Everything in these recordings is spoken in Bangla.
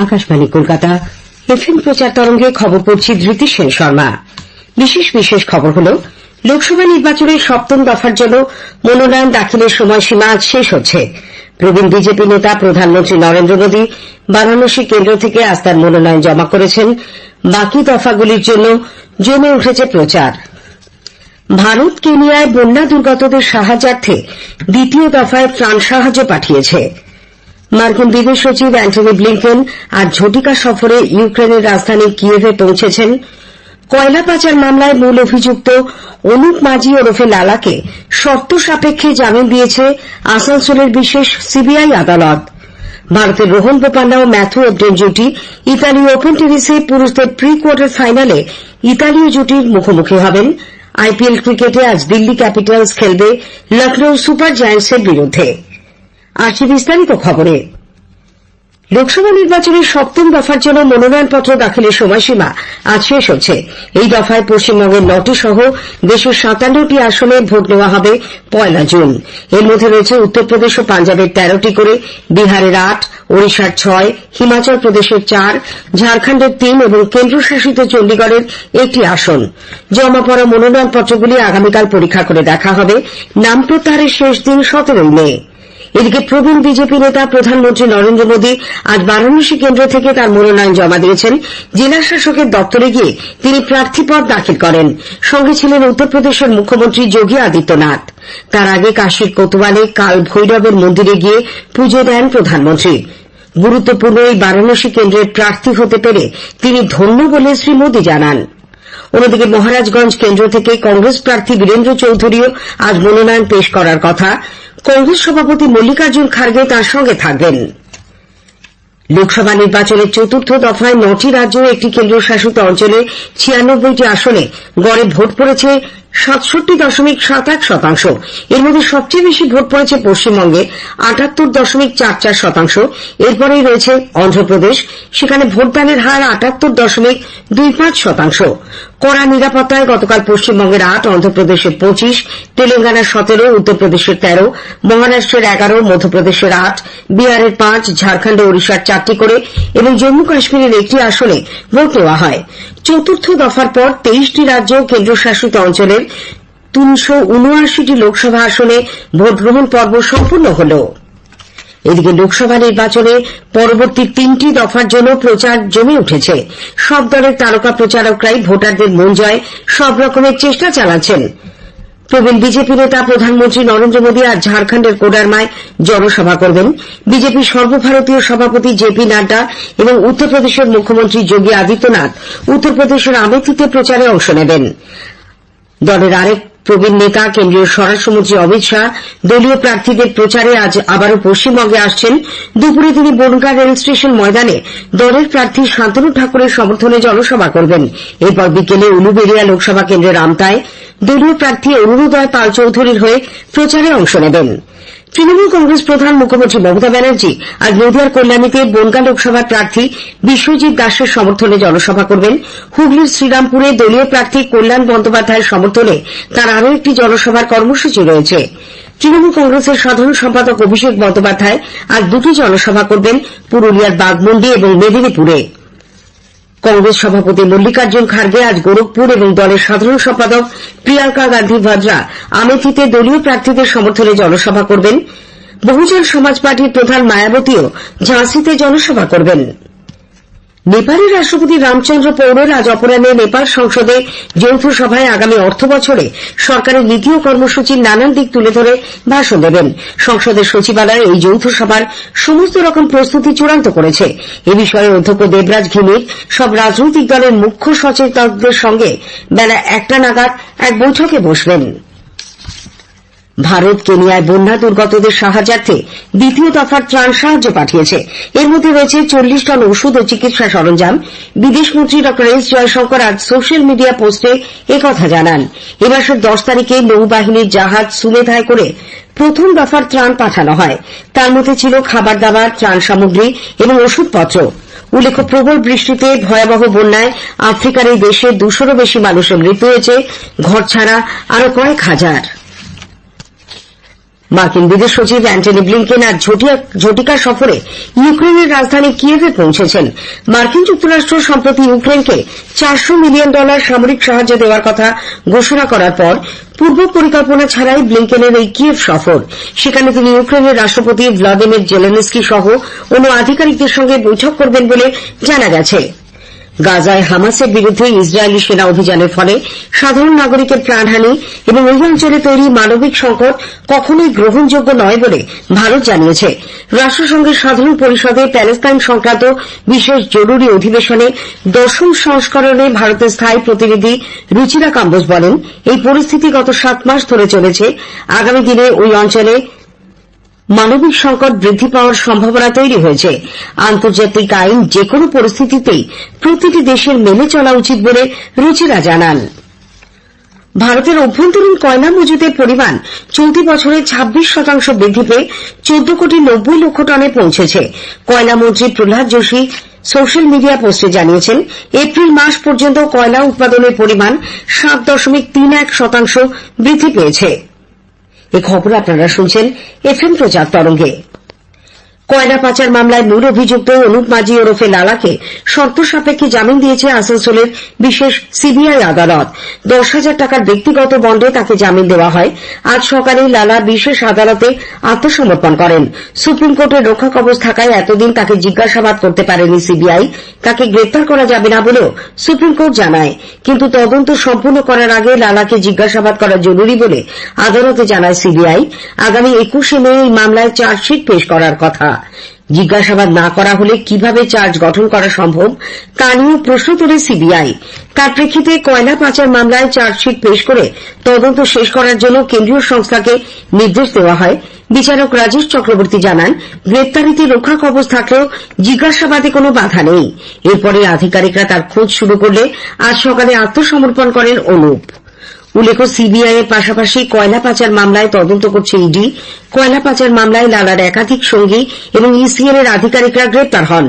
আকাশবাণী, কলকাতা। এফএম প্রচার তরঙ্গে খবর পড়ছি ধৃতি সেন শর্মা। বিশেষ বিশেষ খবর হল, লোকসভা নির্বাচনের সপ্তম দফার জন্য মনোনয়ন দাখিলের সময়সীমা আজ শেষ হচ্ছে। প্রবীণ বিজেপি নেতা প্রধানমন্ত্রী নরেন্দ্র মোদী বারাণসী কেন্দ্র থেকে আজ তার মনোনয়ন জমা করেছেন। বাকি দফাগুলির জন্য জমে উঠেছে প্রচার। ভারত কেনিয়ায় বন্যা দুর্গতদের সাহায্যার্থে দ্বিতীয় দফায় ত্রাণ সাহায্য পাঠিয়েছে। মার্কিন বিদেশ সচিব অ্যান্টনি ব্লিংকেন আজ ঝটিকা সফরে ইউক্রেনের রাজধানী কিয়েভে পৌঁছেছেন। কয়লা পাচার মামলায় মূল অভিযুক্ত অনুপ মাঝি ওরফে লালাকে শর্ত সাপেক্ষে জামিন দিয়েছে আসানসোলের বিশেষ সিবিআই আদালত। ভারতের রোহন বোপান্না ও ম্যাথু এব্রেন জুটি ইতালি ওপেন টেনিসে পুরুষদের প্রি কোয়ার্টার ফাইনালে ইতালীয় জুটির মুখোমুখি হবেন। আইপিএল ক্রিকেটে আজ দিল্লি ক্যাপিটালস খেলবে লখনৌ সুপার জায়ান্টসের বিরুদ্ধে। আসছে বিস্তারিত খবরে। লোকসভা নির্বাচনের সপ্তম দফার জন্য মনোনয়নপত্র দাখিলের সময়সীমা আজ শেষ হচ্ছে। এই দফায় পশ্চিমবঙ্গের নটি সহ দেশের সাতান্নটি আসনে ভোট নেওয়া হবে পয়লা জুন। এর মধ্যে রয়েছে উত্তরপ্রদেশ ও পাঞ্জাবের তেরোটি করে, বিহারের আট, ওড়িশার ছয়, হিমাচল প্রদেশের চার, ঝাড়খণ্ডের তিন এবং কেন্দ্রশাসিত চণ্ডীগড়ের একটি আসন। জমা পড়া মনোনয়নপত্রগুলি আগামীকাল পরীক্ষা করে দেখা হবে। নাম প্রত্যাহারের শেষ দিন সতেরোই মে। এদিকে প্রবীণ বিজেপি নেতা প্রধানমন্ত্রী নরেন্দ্র মোদী আজ বারাণসী কেন্দ্র থেকে তার মনোনয়ন জমা দিয়েছেন। জেলা শাসকের দপ্তরে গিয়ে তিনি প্রার্থীপদ দাখিল করেন। সঙ্গে ছিলেন উত্তরপ্রদেশের মুখ্যমন্ত্রী যোগী আদিত্যনাথ। তার আগে কাশীর কোতোয়ালে কাল ভৈরবের মন্দিরে গিয়ে পুজো দেন প্রধানমন্ত্রী। গুরুত্বপূর্ণ এই বারাণসী কেন্দ্রের প্রার্থী হতে পেরে তিনি ধন্য বলে শ্রী মোদী জানান। অন্যদিকে মহারাজগঞ্জ কেন্দ্র থেকে কংগ্রেস প্রার্থী বীরেন্দ্র চৌধুরীও আজ মনোনয়ন পেশ করার কথা। কংগ্রেস সভাপতি মল্লিকার্জুন খার্গে তাঁর সঙ্গে থাকবেন। লোকসভা নির্বাচনের চতুর্থ দফায় নটি রাজ্য একটি কেন্দ্রশাসিত অঞ্চলে ছিয়ানব্বইটি আসনে গড়ে ভোট পড়েছে সাতষট্টি দশমিক সাত এক শতাংশ। এর মধ্যে সবচেয়ে বেশি ভোট পড়েছে পশ্চিমবঙ্গে, আটাত্তর দশমিক চার চার শতাংশ। এরপরেই রয়েছে অন্ধ্রপ্রদেশ, সেখানে ভোটদানের হার আটাত্তর দশমিক দুই পাঁচ শতাংশ। কড়া নিরাপত্তায় গতকাল পশ্চিমবঙ্গের আট, অন্ধ্রপ্রদেশের পঁচিশ, তেলেঙ্গানার সতেরো, উত্তরপ্রদেশের তেরো, মহারাষ্ট্রের এগারো, মধ্যপ্রদেশের আট, বিহারের পাঁচ, ঝাড়খণ্ড ও ওড়িশার চারটি করে এবং জম্মু কাশ্মীরের একটি আসনে ভোট নেওয়া হয়। চতুর্থ দফার পর তেইশটি রাজ্য কেন্দ্রশাসিত অঞ্চলের তিনশো উনআশিটি লোকসভা আসনে ভোটগ্রহণ পর্ব সম্পন্ন হল। এদিকে লোকসভা নির্বাচনে পরবর্তী তিনটি দফার জন্য প্রচার জমে উঠেছে। সব দলের তারকা প্রচারকরাই ভোটারদের মন জয়, সব রকমের চেষ্টা চালাচ্ছেন। প্রবীণ বিজেপি নেতা প্রধানমন্ত্রী নরেন্দ্র মোদী আজ ঝাড়খণ্ডের কোডারমায় জনসভা করবেন। বিজেপি সর্বভারতীয় সভাপতি জেপি নাড্ডা এবং উত্তরপ্রদেশের মুখ্যমন্ত্রী যোগী আদিত্যনাথ উত্তরপ্রদেশের আমেথিতে প্রচারে অংশ নেবেন। দলের আরেক প্রবীণ নেতা, কেন্দ্রীয় স্বরাষ্ট্রমন্ত্রী অমিত শাহ, দলীয় প্রার্থীদের প্রচারে আজ আবারও পশ্চিমবঙ্গে আসছেন। দুপুরে তিনি বনগাঁ রেল স্টেশন ময়দানে দলের প্রার্থী শান্তনু ঠাকুরের সমর্থনে জনসভা করবেন। এরপর বিকেলে উলুবেড়িয়া লোকসভা কেন্দ্রের আমতায় দলীয় প্রার্থী অরুণোদয় পাল চৌধুরীর হয়ে প্রচারে অংশ নেবেন। তৃণমূল কংগ্রেস প্রধান মুখ্যমন্ত্রী মমতা ব্যানার্জি আজ নদিয়ার কল্যাণীতে বনগাঁ লোকসভার প্রার্থী বিশ্বজিৎ দাসের সমর্থনে জনসভা করবেন। হুগলির শ্রীরামপুরে দলীয় প্রার্থী কল্যাণ বন্দ্যোপাধ্যায়ের সমর্থনে তার আরও একটি জনসভার কর্মসূচি রয়েছে। তৃণমূল কংগ্রেসের সাধারণ সম্পাদক অভিষেক বন্দ্যোপাধ্যায় আজ দুটি জনসভা করবেন পুরুলিয়ার বাগমুন্ডি এবং মেদিনীপুরে। কংগ্রেস সভাপতি মল্লিকার্জুন খাড়গে আজ গোরখপুর এবং দলের সাধারণ সম্পাদক প্রিয়াঙ্কা গান্ধী ভাদ্রা আমেথিতে দলীয় প্রার্থীদের সমর্থনে জনসভা করবেন। বহুজন সমাজ পার্টির প্রধান মায়াবতীও ঝাঁসিতে জনসভা করবেন। নেপালের রাষ্ট্রপতি রামচন্দ্র পৌরের আজ অপরাহ্নে নেপাল সংসদে যৌথ সভায় আগামী অর্থ বছরে সরকারের নীতি ও কর্মসূচির নানান দিক তুলে ধরে ভাষণ দেবেন। সংসদের সচিবালয় এই যৌথ সভার সমস্ত রকম প্রস্তুতি চূড়ান্ত করেছে। এ বিষয়ে অধ্যক্ষ দেবরাজ ঘিমির, সব রাজনৈতিক দলের মুখ্য সচেতকদের সঙ্গে বেলা একটা নাগাদ এক বৈঠকে বসবেন। ভারত কেনিয়ায় বন্যা দুর্গতদের সাহায্যার্থে দ্বিতীয় দফার ত্রাণ সাহায্য পাঠিয়েছে। এর মধ্যে রয়েছে চল্লিশ টন ওষুধ ও চিকিৎসা সরঞ্জাম। বিদেশমন্ত্রী ড এস জয়শঙ্কর আজ সোশ্যাল মিডিয়া পোস্টে একথা জানান। এ মাসের দশ তারিখে নৌবাহিনীর জাহাজ সুমেধায় করে প্রথম দফার ত্রাণ পাঠানো হয়। তার মধ্যে ছিল খাবার দাবার, ত্রাণ সামগ্রী এবং ওষুধপত্র। উল্লেখ্য, প্রবল বৃষ্টিতে ভয়াবহ বন্যায় আফ্রিকার এই দেশে দুশোরও বেশি মানুষের মৃত্যু হয়েছে। ঘরছাড়া আরও কয়েক হাজার। মার্কিন বিদেশ সচিব অ্যান্টনি ব্লিংকেন আজ ঝটিকা সফরে ইউক্রেনের রাজধানী কিয়েভে পৌঁছেছেন। মার্কিন যুক্তরাষ্ট্র সম্প্রতি ইউক্রেনকে চারশো মিলিয়ন ডলার সামরিক সাহায্য দেওয়ার কথা ঘোষণা করার পর পূর্ব পরিকল্পনা ছাড়াই ব্লিংকেনের এই কিয়েভ সফর। সেখানে তিনি ইউক্রেনের রাষ্ট্রপতি ভ্লাদিমির জেলেনস্কি সহ অন্য আধিকারিকদের সঙ্গে বৈঠক করবেন বলে জানা গেছে। গাজায় হামাসের বিরুদ্ধে ইসরায়েলি সেনা অভিযানের ফলে সাধারণ নাগরিকের প্রাণহানি এবং ওই অঞ্চলে তৈরি মানবিক সংকট কখনোই গ্রহণযোগ্য নয় বলে ভারত জানিয়েছে। রাষ্ট্রসংঘের সাধারণ পরিষদে প্যালেস্তাইন সংক্রান্ত বিশেষ জরুরি অধিবেশনে দশম সংস্করণে ভারতের স্থায়ী প্রতিনিধি রুচিরা কাম্বোজ বলেন, এই পরিস্থিতি গত সাত মাস ধরে চলেছে। আগামী দিনে ওই অঞ্চলে মানবিক সংকট বৃদ্ধি পাওয়ার সম্ভাবনা তৈরি হয়েছে। আন্তর্জাতিক আইন যেকোনো পরিস্থিতিতেই প্রতিটি দেশের মেনে চলা উচিত বলে রুচিরা জানান। ভারতের অভ্যন্তরীণ কয়লা মজুদের পরিমাণ চলতি বছরে ছাব্বিশ শতাংশ বৃদ্ধি পেয়ে চোদ্দ কোটি নব্বই লক্ষ টনে পৌঁছেছে। কয়লা মন্ত্রী প্রহ্লাদ যোশী সোশ্যাল মিডিয়া পোস্টে জানিয়েছেন, এপ্রিল মাস পর্যন্ত কয়লা উৎপাদনের পরিমাণ সাত দশমিক তিন এক শতাংশ বৃদ্ধি পেয়েছে। এ খবর আপনারা শুনছেন এফএম প্রচার তরঙ্গে। কয়লা পাচার মামলায় মূল অভিযুক্ত অনুপ মাঝি ওরফে লালাকে শর্ত সাপেক্ষে জামিন দিয়েছে আসানসোলের বিশেষ সিবিআই আদালত। দশ হাজার টাকার ব্যক্তিগত বন্ডে তাকে জামিন দেওয়া হয়। আজ সকালে লালা বিশেষ আদালতে আত্মসমর্পণ করেন। সুপ্রিম কোর্টের রক্ষা কবচ থাকায় এতদিন তাকে জিজ্ঞাসাবাদ করতে পারেনি সিবিআই। তাকে গ্রেপ্তার করা যাবে না বলেও সুপ্রিম কোর্ট জানায়। কিন্তু তদন্ত সম্পূর্ণ করার আগে লালাকে জিজ্ঞাসাবাদ করা জরুরি বলে আদালতে জানায় সিবিআই। আগামী একুশে মে এই মামলায় চার্জশিট পেশ করার কথা। জিজ্ঞাসাবাদ না করা হলে কীভাবে চার্জ গঠন করা সম্ভব, তা নিয়েও প্রশ্ন তোলে সিবিআই। তার প্রেক্ষিতে কয়লা পাচার মামলায় চার্জশিট পেশ করে তদন্ত শেষ করার জন্য কেন্দ্রীয় সংস্থাকে নির্দেশ দেওয়া হয়। বিচারক রাজেশ চক্রবর্তী জানান, গ্রেপ্তারিতে রক্ষা কবচ থাকলেও জিজ্ঞাসাবাদে কোনো বাধা নেই। এরপরে আধিকারিকরা তার খোঁজ শুরু করলে আজ সকালে আত্মসমর্পণ করেন অনুপ। উল্লেখ্য, সিবিআই এর পাশাপাশি কয়লা পাচার মামলায় তদন্ত করছে ইডি। কয়লা পাচার মামলায় লালার একাধিক সঙ্গী এবং ইসিএল এর আধিকারিকরা গ্রেপ্তার হন।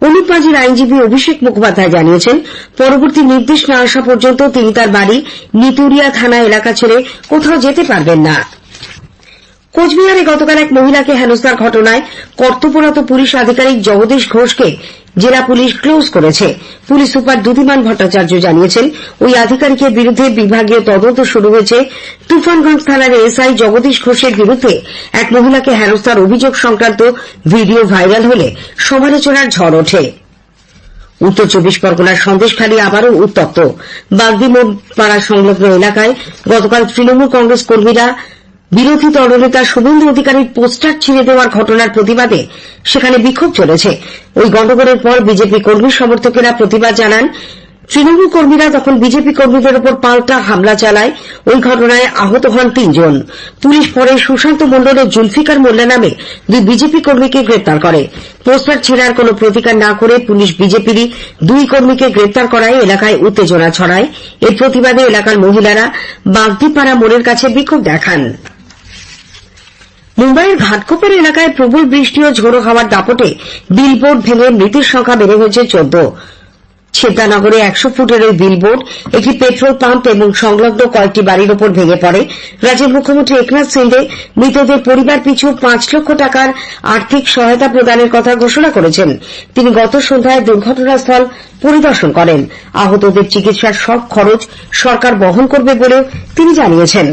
অনুপ মাঝির আইনজীবী অভিষেক মুখোপাধ্যায় জানিয়েছেন, পরবর্তী নির্দেশ না আসা পর্যন্ত তিনি তার বাড়ি নিতুরিয়া থানা এলাকা ছেড়ে কোথাও যেতে পারবেন না। কোচবিহারে গতকাল এক মহিলাকে হেনস্থার ঘটনায় কর্তব্যরত পুলিশ আধিকারিক জগদীশ ঘোষকে জেলা পুলিশ ক্লোজ করেছে। পুলিশ সুপার দুদিমান ভট্টাচার্য জানিয়েছেন, ওই আধিকারিকের বিরুদ্ধে বিভাগীয় তদন্ত শুরু হয়েছে। তুফানগঞ্জ থানার এসআই জগদীশ ঘোষের বিরুদ্ধে এক মহিলাকে হেনস্থার অভিযোগ সংক্রান্ত ভিডিও ভাইরাল হলে সমালোচনার ঝড় ওঠে। উত্তর চব্বিশ পরগনার সন্দেশখালী আবারও উত্তপ্ত। বাগদি মোড় পাড়া সংলগ্ন এলাকায় গতকাল তৃণমূল কংগ্রেস কর্মীরা বিরোধী দলনেতা শুভেন্দু অধিকারীর পোস্টার ছিঁড়ে দেওয়ার ঘটনার প্রতিবাদে সেখানে বিক্ষোভ চলেছে। ওই গন্ডগোলের পর বিজেপি কর্মী সমর্থকেরা প্রতিবাদ জানান, তৃণমূল কর্মীরা তখন বিজেপি কর্মীদের ওপর পাল্টা হামলা চালায়। ওই ঘটনায় আহত হন তিনজন। পুলিশ পরে সুশান্ত মণ্ডল ও জুলফিকার মোল্লা নামে দুই বিজেপি কর্মীকে গ্রেপ্তার করে। পোস্টার ছেড়ার কোনো প্রতিকার না করে পুলিশ বিজেপিরই দুই কর্মীকে গ্রেপ্তার করায় এলাকায় উত্তেজনা ছড়ায়। এর প্রতিবাদে এলাকার মহিলারা বাগদিপাড়া মোড়ের কাছে বিক্ষোভ দেখান। মুম্বাইয়ের ঘাটকোপের এলাকায় প্রবল বৃষ্টি ও ঝোড়ো হাওয়ার দাপটে বিলবোর্ড ভেঙে মৃতের সংখ্যা বেড়ে হয়েছে চোদ্দ। ছেদ্দানগরে একশো ফুটের ওই বিলবোর্ড, একটি পেট্রোল পাম্প এবং সংলগ্ন কয়েকটি বাড়ির ওপর ভেঙে পড়ে। রাজ্যের মুখ্যমন্ত্রী একনাথ সিন্ডে মৃতদের পরিবার পিছু পাঁচ লক্ষ টাকার আর্থিক সহায়তা প্রদানের কথা ঘোষণা করেছেন। তিনি গত সন্ধ্যায় দুর্ঘটনাস্থল পরিদর্শন করেন। আহতদের চিকিৎসার সব খরচ সরকার বহন করবে বলেও তিনি জানিয়েছেন।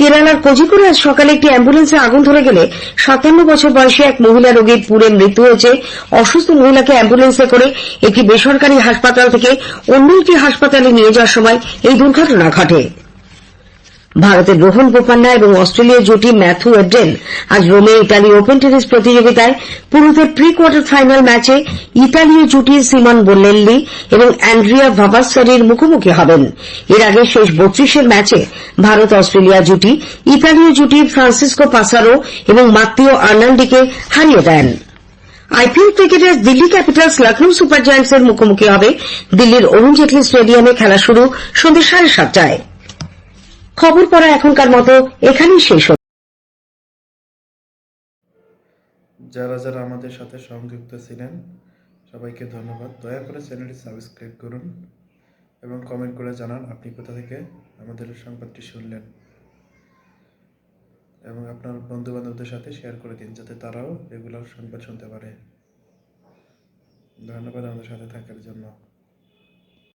কেরালার কোজিকোড়ে আজ সকালে একটি অ্যাম্বুলেন্সে আগুন ধরে গেলে সাতান্ন বছর বয়সী এক মহিলা রোগীর পুড়ে মৃত্যু হয়েছে। অসুস্থ মহিলাকে অ্যাম্বুলেন্সে করে একটি বেসরকারি হাসপাতাল থেকে অন্য একটি হাসপাতালে নিয়ে যাওয়ার সময় এই দুর্ঘটনা ঘটে। ভারতের রোহন বোপান্না এবং অস্ট্রেলীয় জুটি ম্যাথু এড্রেন আজ রোমে ইতালি ওপেন টেনিস প্রতিযোগিতায় পুরুষদের প্রি কোয়ার্টার ফাইনাল ম্যাচে ইতালীয় জুটি সিমন বোল্লেল্লি এবং অ্যান্ড্রিয়া ভাবাসসারির মুখোমুখি হবেন। এর আগে শেষ বত্রিশের ম্যাচে ভারত অস্ট্রেলিয়া জুটি, ইতালীয় জুটি ফ্রান্সিসকো পাসারো এবং মাত্তিও আর্নান্ডিকে হারিয়ে দেন। আইপিএল ক্রিকেটে দিল্লি ক্যাপিটালস লখনৌ সুপার জায়ান্টসের মুখোমুখি হবে দিল্লির অরুণ জেটলি স্টেডিয়ামে খেলা শুরু সন্ধ্যে সাড়ে সাতটায়। খবর পড়া এখনকার মতো এখানেই শেষ হল। যারা যারা আমাদের সাথে সংযুক্ত ছিলেন, সবাইকে ধন্যবাদ। দয়া করে চ্যানেলটি সাবস্ক্রাইব করুন এবং কমেন্ট করে জানান আপনি কোথা থেকে আমাদের সংবাদটি শুনলেন। এবং আপনার বন্ধু বান্ধবদের সাথে শেয়ার করে দিন যাতে তারাও রেগুলার সংবাদ শুনতে পারে। ধন্যবাদ আমাদের সাথে থাকার জন্য।